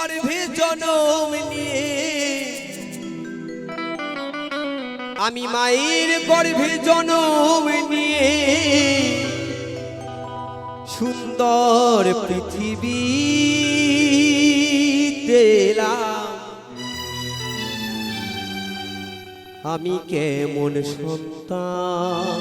গর্ভে জনম নিয়ে। আমি মায়ের গর্ভে জনম নিয়ে। সুন্দর পৃথিবী দিলাম আমি কেমন সন্তান?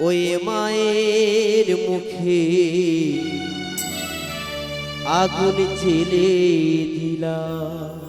ওই মায়ের মুখে আগুন ছেলে দিলাম।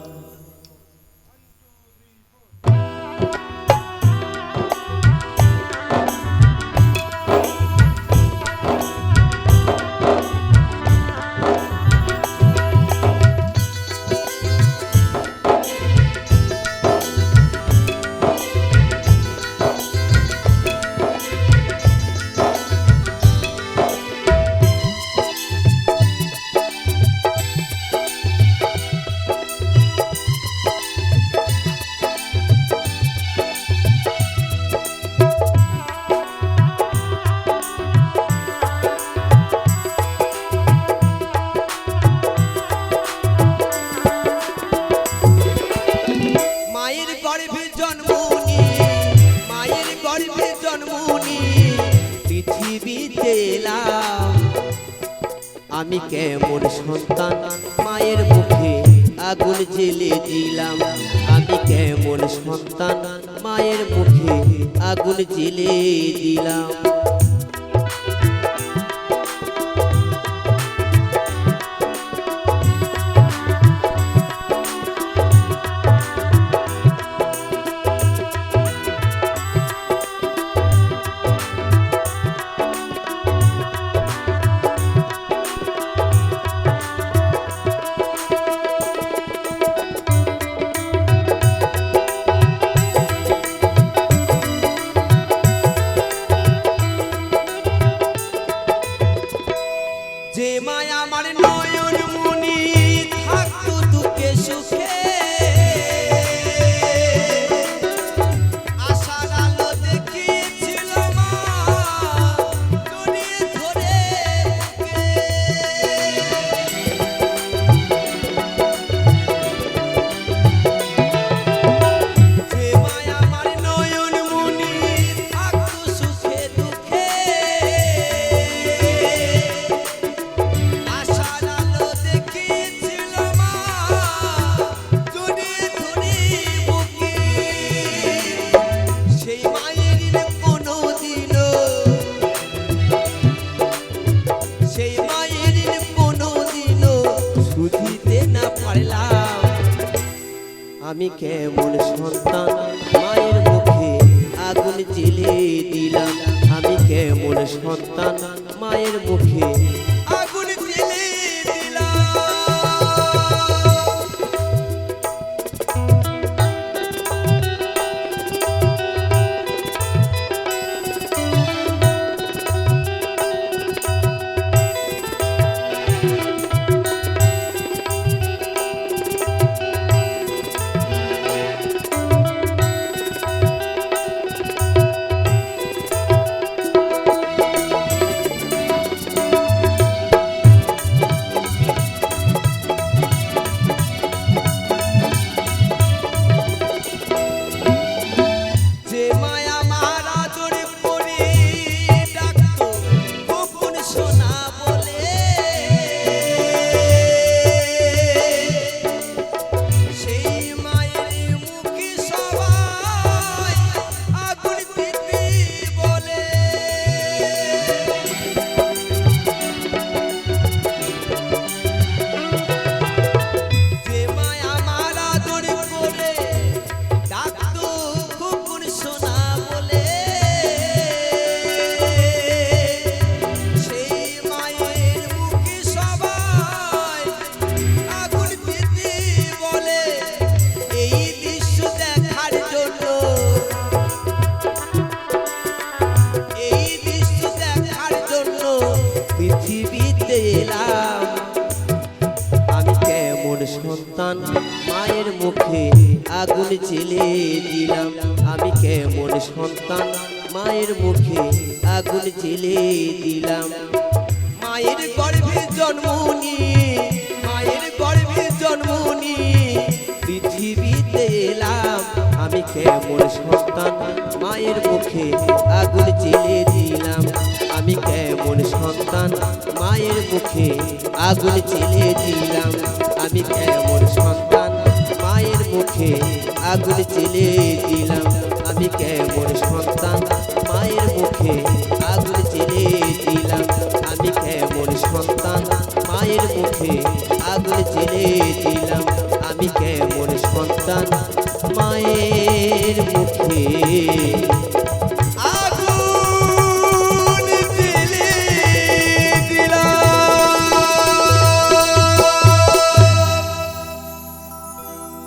এলাম আমি কেমন সন্তান? মায়ের মুখে আগুন জেলে দিলাম। আমি কেমন সন্তান? মায়ের মুখে আগুন জেলে দিলাম। আমি কেমন সন্তান? মায়ের মুখে আগুন জেলে দিলাম। আমি কেমন সন্তান? মায়ের মুখে আগুন জেলে দিলাম? আমি কেমন সন্তান? মায়ের মুখে আগুন জেলে দিলাম। মায়ের গর্ভে জন্ম মায়ের গর্ভে জন্ম পৃথিবীতে এলাম। আমি কেমন সন্তান? মায়ের মুখে আগুন জেলে দিলাম। আমি কেমন সন্তান? মায়ের মুখে আগুন জেলে দিলাম। আমি কেমন সন্তান? মুখে আগুন চেলে দিলাম। আমি কেমন সন্তান মায়ের মুখে আগুন